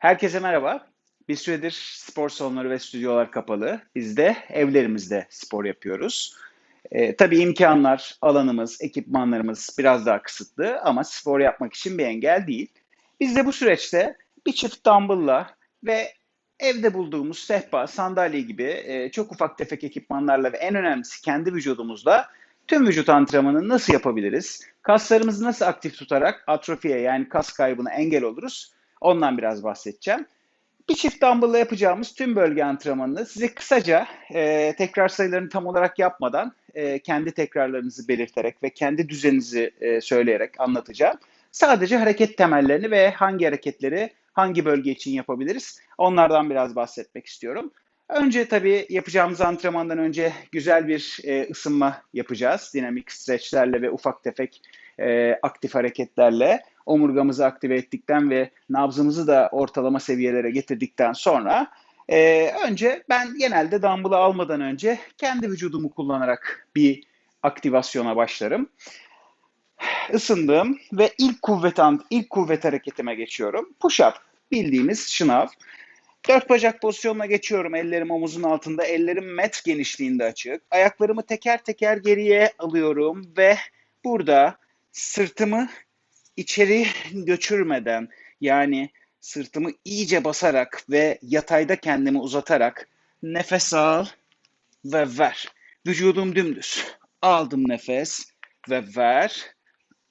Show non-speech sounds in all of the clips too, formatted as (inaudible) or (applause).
Herkese merhaba. Bir süredir spor salonları ve stüdyolar kapalı. Biz de evlerimizde spor yapıyoruz. Ee, tabii imkanlar, alanımız, ekipmanlarımız biraz daha kısıtlı ama spor yapmak için bir engel değil. Biz de bu süreçte bir çift dumbbell'la ve evde bulduğumuz sehpa, sandalye gibi e, çok ufak tefek ekipmanlarla ve en önemlisi kendi vücudumuzla tüm vücut antrenmanını nasıl yapabiliriz? Kaslarımızı nasıl aktif tutarak atrofiye yani kas kaybına engel oluruz? Ondan biraz bahsedeceğim. Bir çift dumbbell'la yapacağımız tüm bölge antrenmanını size kısaca e, tekrar sayılarını tam olarak yapmadan e, kendi tekrarlarınızı belirterek ve kendi düzeninizi e, söyleyerek anlatacağım. Sadece hareket temellerini ve hangi hareketleri hangi bölge için yapabiliriz onlardan biraz bahsetmek istiyorum. Önce tabii yapacağımız antrenmandan önce güzel bir e, ısınma yapacağız. Dinamik streçlerle ve ufak tefek e, aktif hareketlerle omurgamızı aktive ettikten ve nabzımızı da ortalama seviyelere getirdikten sonra e, önce ben genelde dumbbell'ı almadan önce kendi vücudumu kullanarak bir aktivasyona başlarım. Isındım ve ilk kuvvet ilk kuvvet hareketime geçiyorum. Push up bildiğimiz şınav. Dört bacak pozisyonuna geçiyorum. Ellerim omuzun altında, ellerim met genişliğinde açık. Ayaklarımı teker teker geriye alıyorum ve burada sırtımı içeri göçürmeden yani sırtımı iyice basarak ve yatayda kendimi uzatarak nefes al ve ver. Vücudum dümdüz. Aldım nefes ve ver.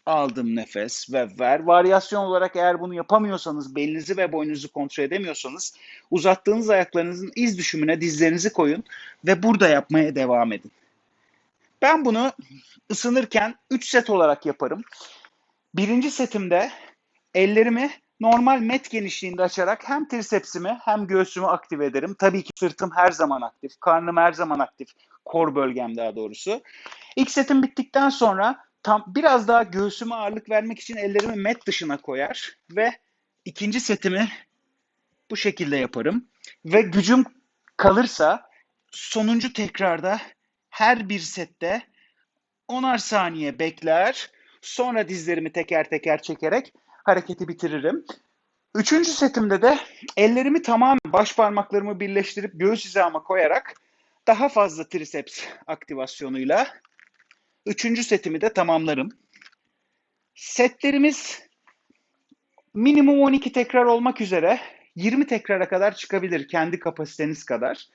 Aldım nefes ve ver. Varyasyon olarak eğer bunu yapamıyorsanız, belinizi ve boynunuzu kontrol edemiyorsanız uzattığınız ayaklarınızın iz düşümüne dizlerinizi koyun ve burada yapmaya devam edin. Ben bunu ısınırken 3 set olarak yaparım. Birinci setimde ellerimi normal met genişliğinde açarak hem trisepsimi hem göğsümü aktive ederim. Tabii ki sırtım her zaman aktif, karnım her zaman aktif, kor bölgem daha doğrusu. İlk setim bittikten sonra tam biraz daha göğsüme ağırlık vermek için ellerimi met dışına koyar ve ikinci setimi bu şekilde yaparım. Ve gücüm kalırsa sonuncu tekrarda her bir sette 10'ar saniye bekler. Sonra dizlerimi teker teker çekerek hareketi bitiririm. Üçüncü setimde de ellerimi tamamen baş parmaklarımı birleştirip göğüs hizama koyarak daha fazla triceps aktivasyonuyla üçüncü setimi de tamamlarım. Setlerimiz minimum 12 tekrar olmak üzere 20 tekrara kadar çıkabilir kendi kapasiteniz kadar.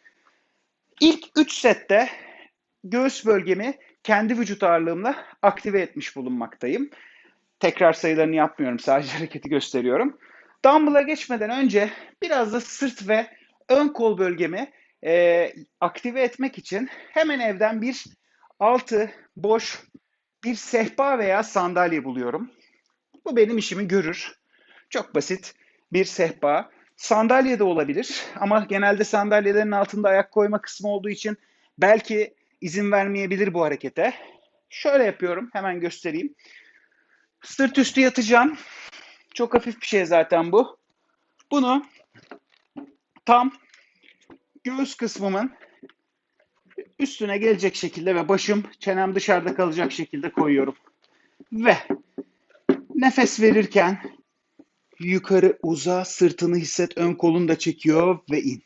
İlk 3 sette göğüs bölgemi kendi vücut ağırlığımla aktive etmiş bulunmaktayım. Tekrar sayılarını yapmıyorum, sadece (laughs) hareketi gösteriyorum. Dumbbell'a geçmeden önce biraz da sırt ve ön kol bölgemi e, aktive etmek için hemen evden bir altı boş bir sehpa veya sandalye buluyorum. Bu benim işimi görür. Çok basit bir sehpa. Sandalye de olabilir ama genelde sandalyelerin altında ayak koyma kısmı olduğu için belki izin vermeyebilir bu harekete. Şöyle yapıyorum. Hemen göstereyim. Sırt üstü yatacağım. Çok hafif bir şey zaten bu. Bunu tam göğüs kısmımın üstüne gelecek şekilde ve başım çenem dışarıda kalacak şekilde koyuyorum. Ve nefes verirken yukarı uza, sırtını hisset, ön kolunu da çekiyor ve in.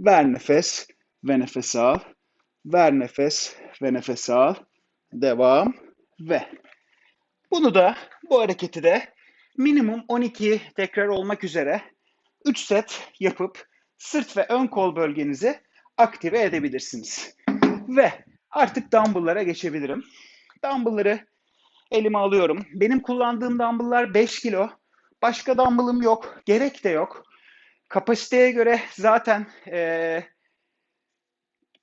Ver nefes ve nefes al. Ver nefes ve nefes al. Devam ve bunu da bu hareketi de minimum 12 tekrar olmak üzere 3 set yapıp sırt ve ön kol bölgenizi aktive edebilirsiniz. Ve artık dumbbell'lara geçebilirim. Dumbbell'ları elime alıyorum. Benim kullandığım dumbbell'lar 5 kilo. Başka dumbbell'ım yok. Gerek de yok. Kapasiteye göre zaten ee,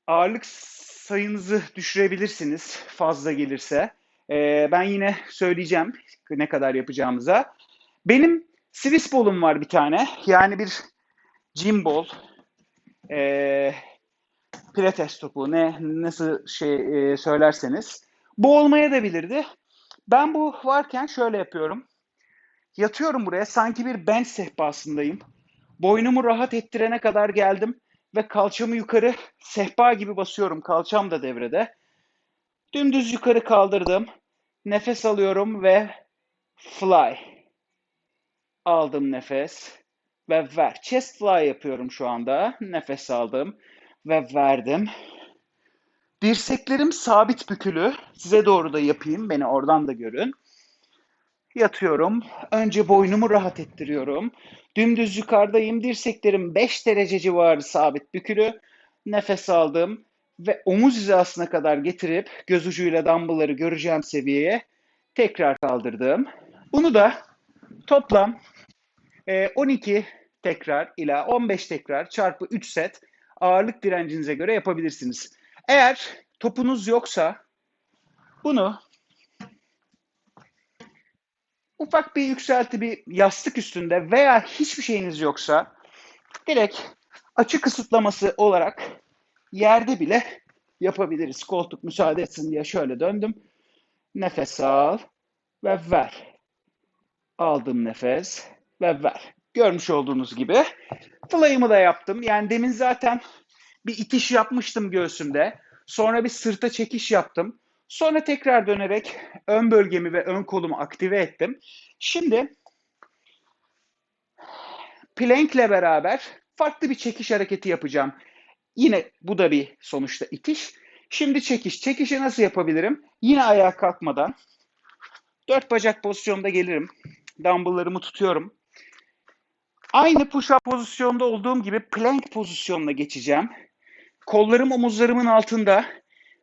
ağırlık sayınızı düşürebilirsiniz fazla gelirse. Ee, ben yine söyleyeceğim ne kadar yapacağımıza. Benim Swiss ball'um var bir tane. Yani bir gym ball. Ee, pilates topu ne nasıl şey e, söylerseniz. Bu olmaya da bilirdi. Ben bu varken şöyle yapıyorum. Yatıyorum buraya sanki bir bench sehpasındayım. Boynumu rahat ettirene kadar geldim ve kalçamı yukarı sehpa gibi basıyorum. Kalçam da devrede. Dümdüz yukarı kaldırdım. Nefes alıyorum ve fly. Aldım nefes ve ver. Chest fly yapıyorum şu anda. Nefes aldım ve verdim. Dirseklerim sabit bükülü. Size doğru da yapayım. Beni oradan da görün. Yatıyorum. Önce boynumu rahat ettiriyorum. Dümdüz yukarıdayım. Dirseklerim 5 derece civarı sabit bükülü. Nefes aldım ve omuz hizasına kadar getirip göz ucuyla dumbbellları göreceğim seviyeye tekrar kaldırdım. Bunu da toplam 12 e, tekrar ila 15 tekrar çarpı 3 set ağırlık direncinize göre yapabilirsiniz. Eğer topunuz yoksa bunu ufak bir yükselti bir yastık üstünde veya hiçbir şeyiniz yoksa direkt açı kısıtlaması olarak yerde bile yapabiliriz. Koltuk müsaade etsin diye şöyle döndüm. Nefes al ve ver. Aldım nefes ve ver. Görmüş olduğunuz gibi fly'ımı da yaptım. Yani demin zaten bir itiş yapmıştım göğsümde. Sonra bir sırta çekiş yaptım. Sonra tekrar dönerek ön bölgemi ve ön kolumu aktive ettim. Şimdi plank ile beraber farklı bir çekiş hareketi yapacağım. Yine bu da bir sonuçta itiş. Şimdi çekiş. Çekişi nasıl yapabilirim? Yine ayağa kalkmadan dört bacak pozisyonda gelirim. Dumbbell'larımı tutuyorum. Aynı push-up pozisyonda olduğum gibi plank pozisyonuna geçeceğim. Kollarım omuzlarımın altında.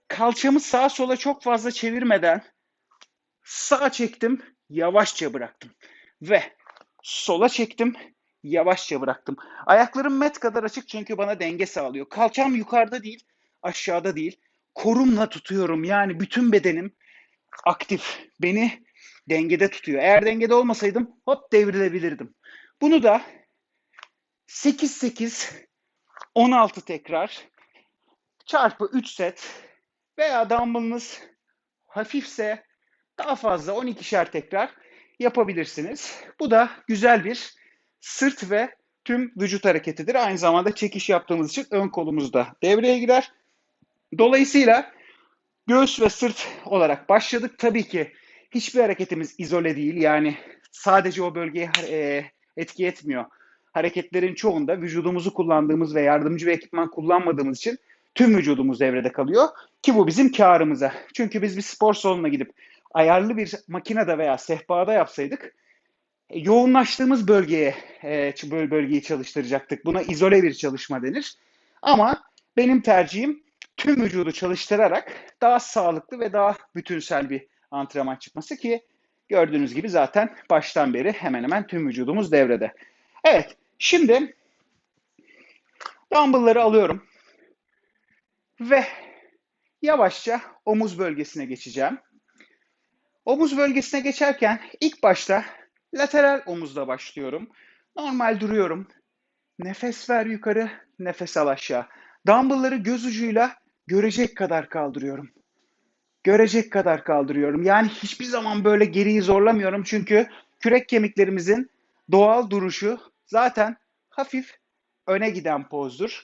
Kalçamı sağa sola çok fazla çevirmeden sağa çektim, yavaşça bıraktım. Ve sola çektim, yavaşça bıraktım. Ayaklarım met kadar açık çünkü bana denge sağlıyor. Kalçam yukarıda değil, aşağıda değil. Korumla tutuyorum. Yani bütün bedenim aktif. Beni dengede tutuyor. Eğer dengede olmasaydım hop devrilebilirdim. Bunu da 8-8 16 tekrar çarpı 3 set veya dumbbellınız hafifse daha fazla 12'şer tekrar yapabilirsiniz. Bu da güzel bir sırt ve tüm vücut hareketidir. Aynı zamanda çekiş yaptığımız için ön kolumuz da devreye girer. Dolayısıyla göğüs ve sırt olarak başladık. Tabii ki hiçbir hareketimiz izole değil. Yani sadece o bölgeye e, etki etmiyor. Hareketlerin çoğunda vücudumuzu kullandığımız ve yardımcı bir ekipman kullanmadığımız için tüm vücudumuz devrede kalıyor. Ki bu bizim karımıza. Çünkü biz bir spor salonuna gidip ayarlı bir makinede veya sehpada yapsaydık e, yoğunlaştığımız bölgeye e, bölgeyi çalıştıracaktık. Buna izole bir çalışma denir. Ama benim tercihim tüm vücudu çalıştırarak daha sağlıklı ve daha bütünsel bir antrenman çıkması ki gördüğünüz gibi zaten baştan beri hemen hemen tüm vücudumuz devrede. Evet, şimdi dumbbellları alıyorum ve yavaşça omuz bölgesine geçeceğim. Omuz bölgesine geçerken ilk başta lateral omuzla başlıyorum. Normal duruyorum. Nefes ver yukarı, nefes al aşağı. Dumbbellları göz ucuyla görecek kadar kaldırıyorum. Görecek kadar kaldırıyorum. Yani hiçbir zaman böyle geriyi zorlamıyorum çünkü kürek kemiklerimizin doğal duruşu zaten hafif öne giden pozdur.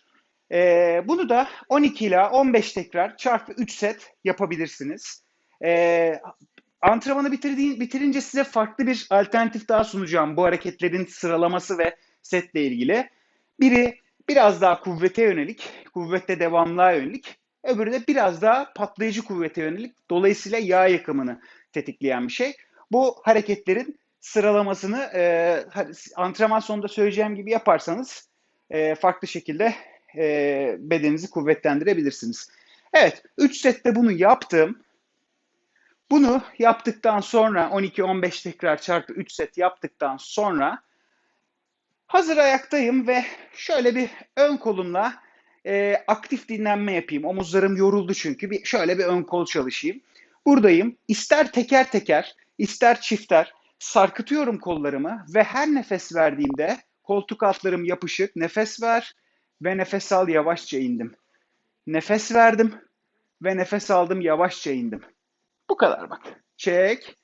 Ee, bunu da 12 ila 15 tekrar çarpı 3 set yapabilirsiniz. Ee, antrenmanı bitirince size farklı bir alternatif daha sunacağım bu hareketlerin sıralaması ve setle ilgili. Biri biraz daha kuvvete yönelik, kuvvette devamlığa yönelik. Öbürü de biraz daha patlayıcı kuvvete yönelik. Dolayısıyla yağ yakımını tetikleyen bir şey. Bu hareketlerin sıralamasını e, antrenman sonunda söyleyeceğim gibi yaparsanız e, farklı şekilde e, bedeninizi kuvvetlendirebilirsiniz. Evet, 3 sette bunu yaptım. Bunu yaptıktan sonra 12-15 tekrar çarpı 3 set yaptıktan sonra hazır ayaktayım ve şöyle bir ön kolumla e, aktif dinlenme yapayım. Omuzlarım yoruldu çünkü. Bir, şöyle bir ön kol çalışayım. Buradayım. İster teker teker, ister çifter sarkıtıyorum kollarımı ve her nefes verdiğimde koltuk altlarım yapışık. Nefes ver ve nefes al yavaşça indim. Nefes verdim ve nefes aldım yavaşça indim. Bu kadar bak. Çek.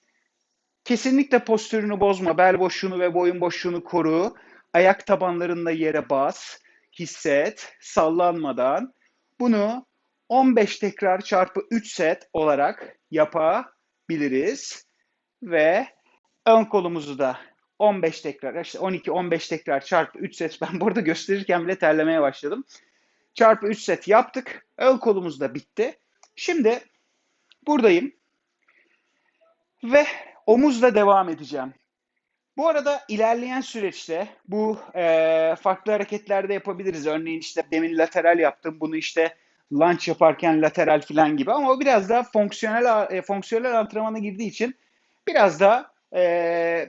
Kesinlikle postürünü bozma. Bel boşluğunu ve boyun boşluğunu koru. Ayak tabanlarında yere bas. Hisset. Sallanmadan. Bunu 15 tekrar çarpı 3 set olarak yapabiliriz. Ve ön kolumuzu da 15 tekrar, işte 12-15 tekrar çarpı 3 set. (laughs) Ben burada gösterirken bile terlemeye başladım. Çarpı 3 set yaptık. Ön kolumuz da bitti. Şimdi buradayım. Ve omuzla devam edeceğim. Bu arada ilerleyen süreçte bu e, farklı hareketlerde yapabiliriz. Örneğin işte demin lateral yaptım. Bunu işte lunge yaparken lateral falan gibi. Ama o biraz daha fonksiyonel e, fonksiyonel antrenmana girdiği için biraz daha e,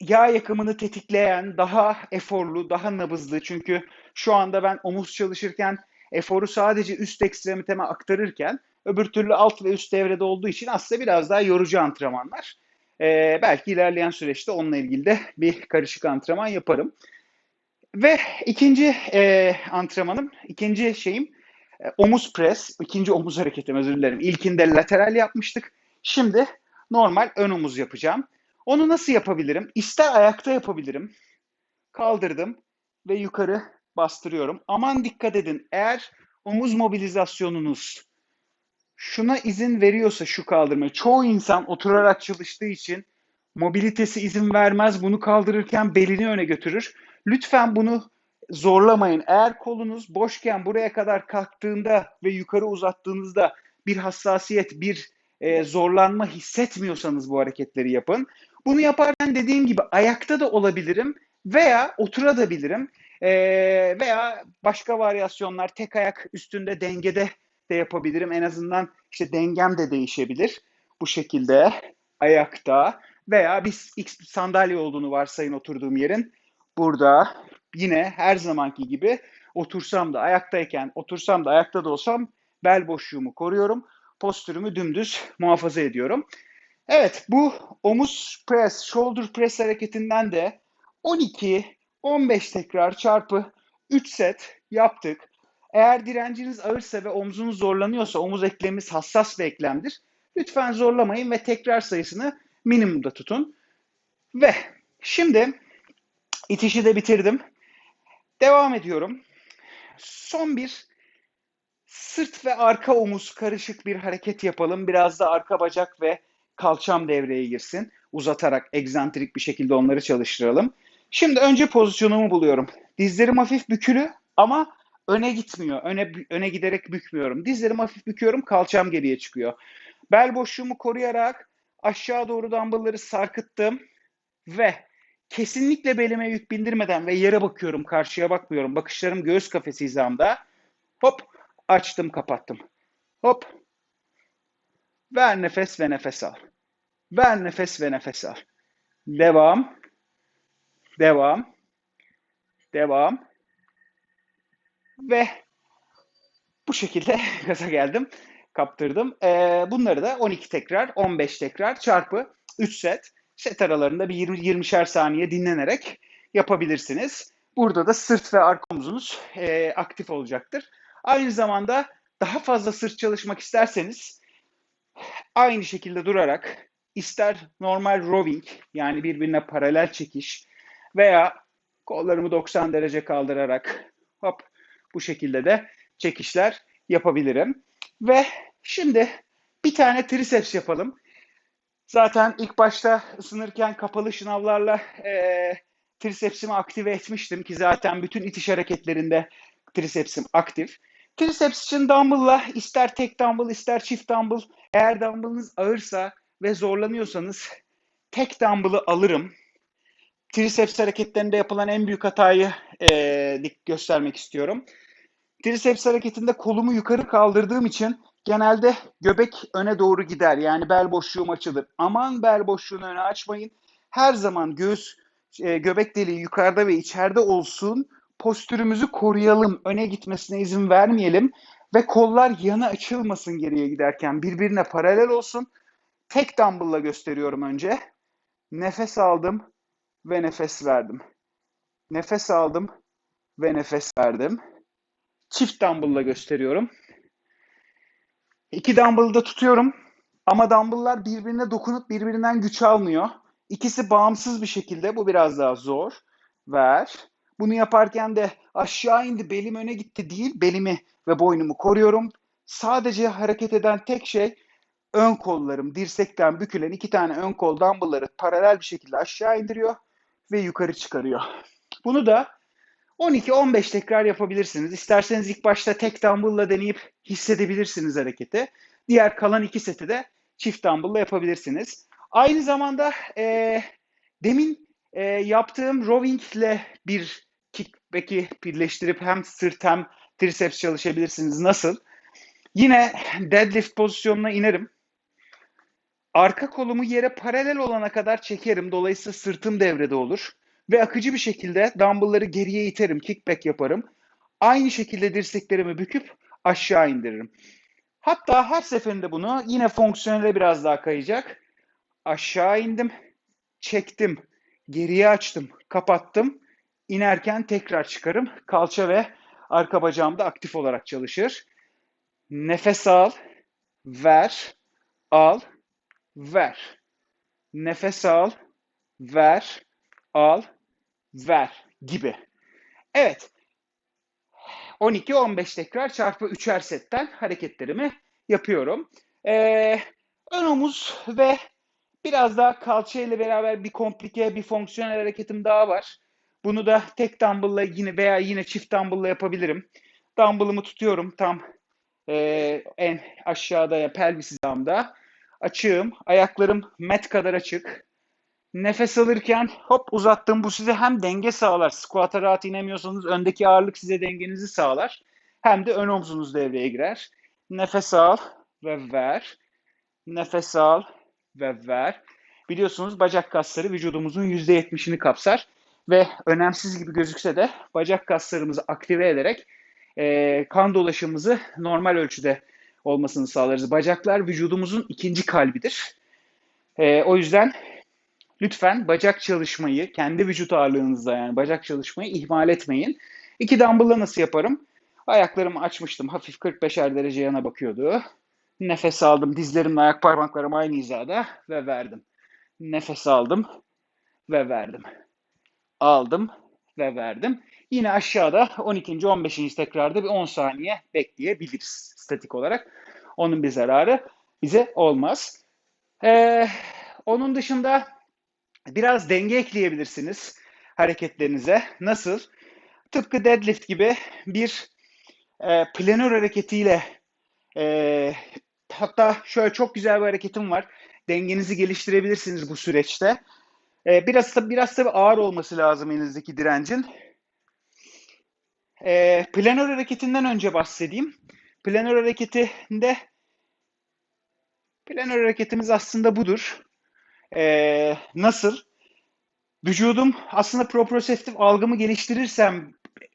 yağ yakımını tetikleyen, daha eforlu, daha nabızlı. Çünkü şu anda ben omuz çalışırken eforu sadece üst ekstremiteme aktarırken öbür türlü alt ve üst devrede olduğu için aslında biraz daha yorucu antrenmanlar. Ee, belki ilerleyen süreçte onunla ilgili de bir karışık antrenman yaparım. Ve ikinci e, antrenmanım, ikinci şeyim e, omuz pres, ikinci omuz hareketim özür dilerim. İlkinde lateral yapmıştık. Şimdi normal ön omuz yapacağım. Onu nasıl yapabilirim? İster ayakta yapabilirim. Kaldırdım ve yukarı bastırıyorum. Aman dikkat edin. Eğer omuz mobilizasyonunuz şuna izin veriyorsa şu kaldırmayı. Çoğu insan oturarak çalıştığı için mobilitesi izin vermez. Bunu kaldırırken belini öne götürür. Lütfen bunu zorlamayın. Eğer kolunuz boşken buraya kadar kalktığında ve yukarı uzattığınızda bir hassasiyet, bir e, zorlanma hissetmiyorsanız bu hareketleri yapın. Bunu yaparken dediğim gibi ayakta da olabilirim veya oturabilirim e, veya başka varyasyonlar tek ayak üstünde dengede de yapabilirim. En azından işte dengem de değişebilir. Bu şekilde ayakta veya bir X sandalye olduğunu varsayın oturduğum yerin. Burada yine her zamanki gibi otursam da ayaktayken otursam da ayakta da olsam bel boşluğumu koruyorum. Postürümü dümdüz muhafaza ediyorum. Evet bu omuz press, shoulder press hareketinden de 12 15 tekrar çarpı 3 set yaptık. Eğer direnciniz ağırsa ve omzunuz zorlanıyorsa, omuz eklemimiz hassas bir eklemdir. Lütfen zorlamayın ve tekrar sayısını minimumda tutun. Ve şimdi itişi de bitirdim. Devam ediyorum. Son bir sırt ve arka omuz karışık bir hareket yapalım. Biraz da arka bacak ve kalçam devreye girsin. Uzatarak egzantrik bir şekilde onları çalıştıralım. Şimdi önce pozisyonumu buluyorum. Dizlerim hafif bükülü ama öne gitmiyor. Öne öne giderek bükmüyorum. Dizlerimi hafif büküyorum, kalçam geriye çıkıyor. Bel boşluğumu koruyarak aşağı doğru dumbbellları sarkıttım ve kesinlikle belime yük bindirmeden ve yere bakıyorum, karşıya bakmıyorum. Bakışlarım göğüs kafesi hizamda. Hop açtım, kapattım. Hop. Ver nefes ve nefes al. Ver nefes ve nefes al. Devam. Devam. Devam. Ve bu şekilde (laughs) gaza geldim. Kaptırdım. Ee, bunları da 12 tekrar, 15 tekrar çarpı 3 set. Set aralarında bir 20-20'şer saniye dinlenerek yapabilirsiniz. Burada da sırt ve arka omzunuz e, aktif olacaktır. Aynı zamanda daha fazla sırt çalışmak isterseniz aynı şekilde durarak ister normal rowing yani birbirine paralel çekiş veya kollarımı 90 derece kaldırarak hop bu şekilde de çekişler yapabilirim. Ve şimdi bir tane triceps yapalım. Zaten ilk başta ısınırken kapalı şınavlarla e, tricepsimi aktive etmiştim ki zaten bütün itiş hareketlerinde tricepsim aktif. Triceps için dumbbell'la ister tek dumbbell ister çift dumbbell eğer dumbbell'ınız ağırsa ve zorlanıyorsanız tek dumbbell'ı alırım. Triceps hareketlerinde yapılan en büyük hatayı e, göstermek istiyorum. Triceps hareketinde kolumu yukarı kaldırdığım için genelde göbek öne doğru gider. Yani bel boşluğum açılır. Aman bel boşluğunu öne açmayın. Her zaman göğüs, e, göbek deliği yukarıda ve içeride olsun. Postürümüzü koruyalım. Öne gitmesine izin vermeyelim. Ve kollar yana açılmasın geriye giderken. Birbirine paralel olsun. Tek dumbbell'la gösteriyorum önce. Nefes aldım ve nefes verdim. Nefes aldım ve nefes verdim. Çift dumbbell'la gösteriyorum. İki dumbbell'ı da tutuyorum. Ama dumbbell'lar birbirine dokunup birbirinden güç almıyor. İkisi bağımsız bir şekilde. Bu biraz daha zor. Ver. Bunu yaparken de aşağı indi, belim öne gitti değil, belimi ve boynumu koruyorum. Sadece hareket eden tek şey ön kollarım dirsekten bükülen iki tane ön kol dumbbellları paralel bir şekilde aşağı indiriyor. ve yukarı çıkarıyor. Bunu da 12-15 tekrar yapabilirsiniz. İsterseniz ilk başta tek dumbbell'la deneyip hissedebilirsiniz hareketi. Diğer kalan iki seti de çift dumbbell'la yapabilirsiniz. Aynı zamanda e, demin e, yaptığım rowing ile bir kickback'i birleştirip hem sırt hem triceps çalışabilirsiniz. Nasıl? Yine deadlift pozisyonuna inerim. Arka kolumu yere paralel olana kadar çekerim. Dolayısıyla sırtım devrede olur. Ve akıcı bir şekilde dumbbellları geriye iterim, kickback yaparım. Aynı şekilde dirseklerimi büküp aşağı indiririm. Hatta her seferinde bunu yine fonksiyonele biraz daha kayacak. Aşağı indim, çektim, geriye açtım, kapattım. İnerken tekrar çıkarım. Kalça ve arka bacağım da aktif olarak çalışır. Nefes al, ver, al, ver. Nefes al, ver, al, ver gibi. Evet. 12-15 tekrar çarpı 3'er setten hareketlerimi yapıyorum. Ee, ön omuz ve biraz daha kalça ile beraber bir komplike, bir fonksiyonel hareketim daha var. Bunu da tek dumbbell'la yine veya yine çift dumbbell'la yapabilirim. Dumbbell'ımı tutuyorum tam e, en aşağıda ya pelvis hizamda. Açığım. Ayaklarım mat kadar açık. Nefes alırken hop uzattım. Bu size hem denge sağlar. Squat'a rahat inemiyorsanız öndeki ağırlık size dengenizi sağlar. Hem de ön omzunuz devreye girer. Nefes al ve ver. Nefes al ve ver. Biliyorsunuz bacak kasları vücudumuzun %70'ini kapsar. Ve önemsiz gibi gözükse de bacak kaslarımızı aktive ederek e, kan dolaşımımızı normal ölçüde olmasını sağlarız. Bacaklar vücudumuzun ikinci kalbidir. E, o yüzden lütfen bacak çalışmayı, kendi vücut ağırlığınızda yani bacak çalışmayı ihmal etmeyin. İki dumbbell'la nasıl yaparım? Ayaklarımı açmıştım. Hafif 45'er derece yana bakıyordu. Nefes aldım. Dizlerimle ayak parmaklarım aynı hizada ve verdim. Nefes aldım ve verdim. Aldım ve verdim. Yine aşağıda 12. 15. tekrarda bir 10 saniye bekleyebiliriz statik olarak. Onun bir zararı bize olmaz. Ee, onun dışında biraz denge ekleyebilirsiniz hareketlerinize. Nasıl? Tıpkı deadlift gibi bir e, planör hareketiyle e, hatta şöyle çok güzel bir hareketim var. Dengenizi geliştirebilirsiniz bu süreçte. E, biraz biraz tabii ağır olması lazım elinizdeki direncin. E, planör hareketinden önce bahsedeyim. Planör hareketinde planör hareketimiz aslında budur. E, nasıl? Vücudum aslında proprioceptif algımı geliştirirsem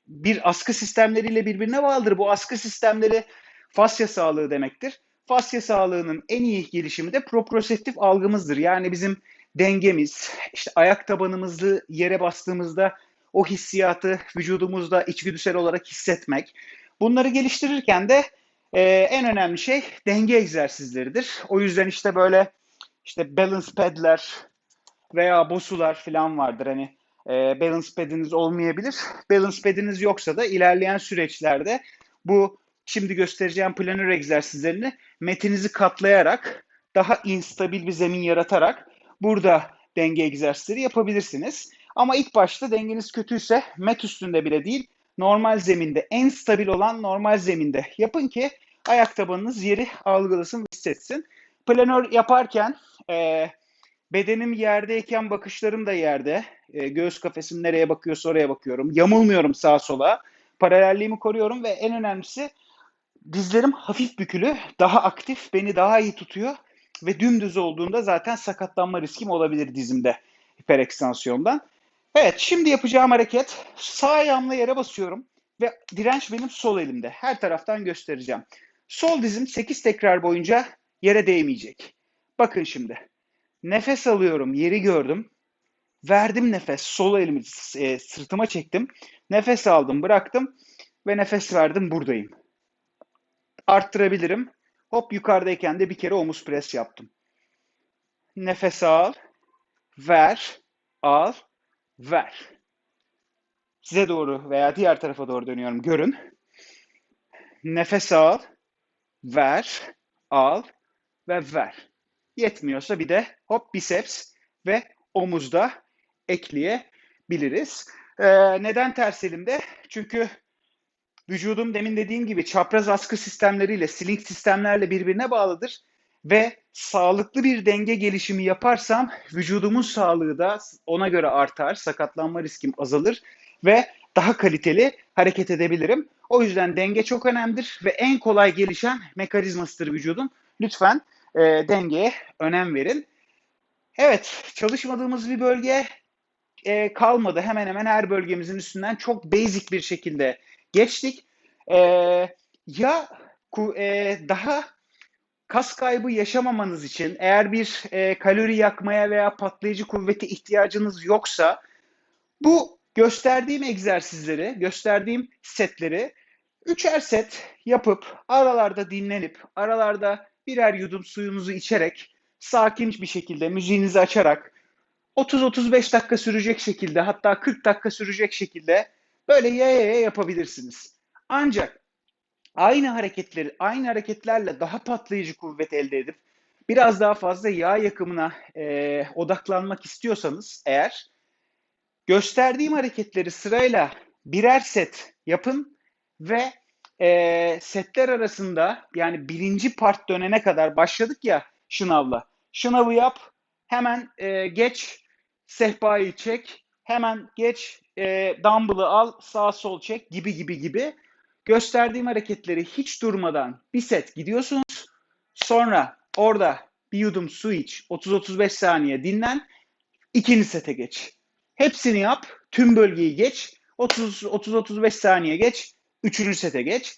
bir askı sistemleriyle birbirine bağlıdır. Bu askı sistemleri fasya sağlığı demektir. Fasya sağlığının en iyi gelişimi de proprioceptif algımızdır. Yani bizim dengemiz, işte ayak tabanımızı yere bastığımızda o hissiyatı vücudumuzda içgüdüsel olarak hissetmek. Bunları geliştirirken de e, en önemli şey denge egzersizleridir. O yüzden işte böyle işte balance pad'ler veya bosular falan vardır. Hani e, balance pad'iniz olmayabilir. Balance pad'iniz yoksa da ilerleyen süreçlerde bu şimdi göstereceğim planör egzersizlerini metinizi katlayarak daha instabil bir zemin yaratarak burada denge egzersizleri yapabilirsiniz. Ama ilk başta dengeniz kötüyse met üstünde bile değil normal zeminde en stabil olan normal zeminde yapın ki ayak tabanınız yeri algılasın hissetsin. Planör yaparken e, bedenim yerdeyken bakışlarım da yerde. E, göğüs kafesim nereye bakıyorsa oraya bakıyorum. Yamulmuyorum sağa sola. Paralelliğimi koruyorum ve en önemlisi dizlerim hafif bükülü, daha aktif, beni daha iyi tutuyor ve dümdüz olduğunda zaten sakatlanma riskim olabilir dizimde hiperekstansiyondan. Evet, şimdi yapacağım hareket sağ ayağımla yere basıyorum ve direnç benim sol elimde. Her taraftan göstereceğim. Sol dizim 8 tekrar boyunca yere değmeyecek. Bakın şimdi. Nefes alıyorum, yeri gördüm. Verdim nefes, sol elimi e, sırtıma çektim. Nefes aldım, bıraktım ve nefes verdim, buradayım. Arttırabilirim. Hop yukarıdayken de bir kere omuz pres yaptım. Nefes al, ver, al, ver. Size doğru veya diğer tarafa doğru dönüyorum. Görün. Nefes al, ver, al ve ver. Yetmiyorsa bir de hop biceps ve omuzda ekleyebilirsiniz. biliriz. Ee, neden ters elimde? Çünkü vücudum demin dediğim gibi çapraz askı sistemleriyle, sling sistemlerle birbirine bağlıdır. Ve sağlıklı bir denge gelişimi yaparsam vücudumun sağlığı da ona göre artar, sakatlanma riskim azalır ve daha kaliteli hareket edebilirim. O yüzden denge çok önemlidir ve en kolay gelişen mekanizmasıdır vücudun. Lütfen e, dengeye önem verin. Evet, çalışmadığımız bir bölge e, kalmadı. Hemen hemen her bölgemizin üstünden çok basic bir şekilde geçtik. E, ya e, daha kas kaybı yaşamamanız için eğer bir e, kalori yakmaya veya patlayıcı kuvvete ihtiyacınız yoksa bu gösterdiğim egzersizleri, gösterdiğim setleri üçer set yapıp aralarda dinlenip aralarda birer yudum suyunuzu içerek sakin bir şekilde müziğinizi açarak 30-35 dakika sürecek şekilde hatta 40 dakika sürecek şekilde böyle yaya yaya yapabilirsiniz. Ancak aynı hareketleri aynı hareketlerle daha patlayıcı kuvvet elde edip biraz daha fazla yağ yakımına e, odaklanmak istiyorsanız eğer gösterdiğim hareketleri sırayla birer set yapın ve e, setler arasında yani birinci part dönene kadar başladık ya şınavla. Şınavı yap, hemen e, geç sehpayı çek, hemen geç e, dumbbell'ı al, sağ sol çek gibi gibi gibi. Gösterdiğim hareketleri hiç durmadan bir set gidiyorsunuz. Sonra orada bir yudum su iç, 30-35 saniye dinlen, ikinci sete geç. Hepsini yap, tüm bölgeyi geç, 30-35 saniye geç, üçüncü sete geç.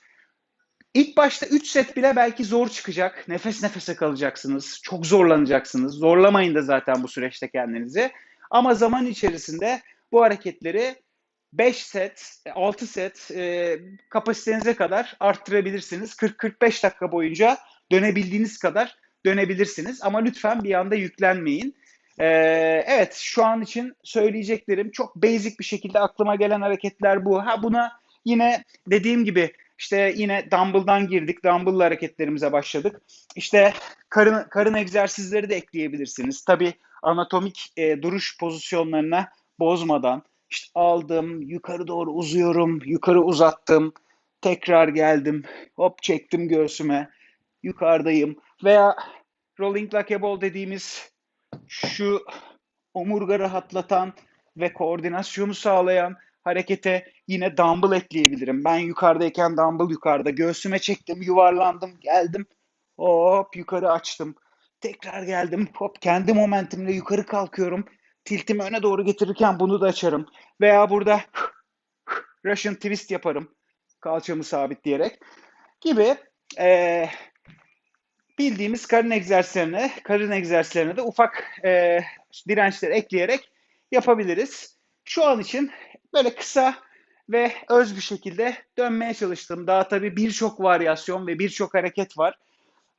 İlk başta 3 set bile belki zor çıkacak. Nefes nefese kalacaksınız. Çok zorlanacaksınız. Zorlamayın da zaten bu süreçte kendinizi. Ama zaman içerisinde bu hareketleri 5 set, 6 set e, kapasitenize kadar arttırabilirsiniz. 40-45 dakika boyunca dönebildiğiniz kadar dönebilirsiniz. Ama lütfen bir anda yüklenmeyin. E, evet şu an için söyleyeceklerim çok basic bir şekilde aklıma gelen hareketler bu. Ha buna yine dediğim gibi işte yine dumbbell'dan girdik. Dumbbell hareketlerimize başladık. İşte karın, karın egzersizleri de ekleyebilirsiniz. Tabii anatomik e, duruş pozisyonlarına bozmadan işte aldım, yukarı doğru uzuyorum, yukarı uzattım, tekrar geldim, hop çektim göğsüme, yukarıdayım veya rolling like dediğimiz şu omurga rahatlatan ve koordinasyonu sağlayan harekete yine dumbbell ekleyebilirim. Ben yukarıdayken dumbbell yukarıda göğsüme çektim, yuvarlandım, geldim. Hop yukarı açtım. Tekrar geldim. Hop kendi momentimle yukarı kalkıyorum. Tiltimi öne doğru getirirken bunu da açarım. Veya burada Russian twist yaparım. Kalçamı sabitleyerek. Gibi e, bildiğimiz karın egzersizlerine, karın egzersizlerine de ufak e, dirençler ekleyerek yapabiliriz. Şu an için böyle kısa ve öz bir şekilde dönmeye çalıştım. Daha tabii birçok varyasyon ve birçok hareket var.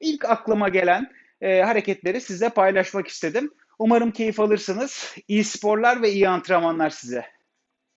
İlk aklıma gelen e, hareketleri size paylaşmak istedim. Umarım keyif alırsınız. İyi sporlar ve iyi antrenmanlar size.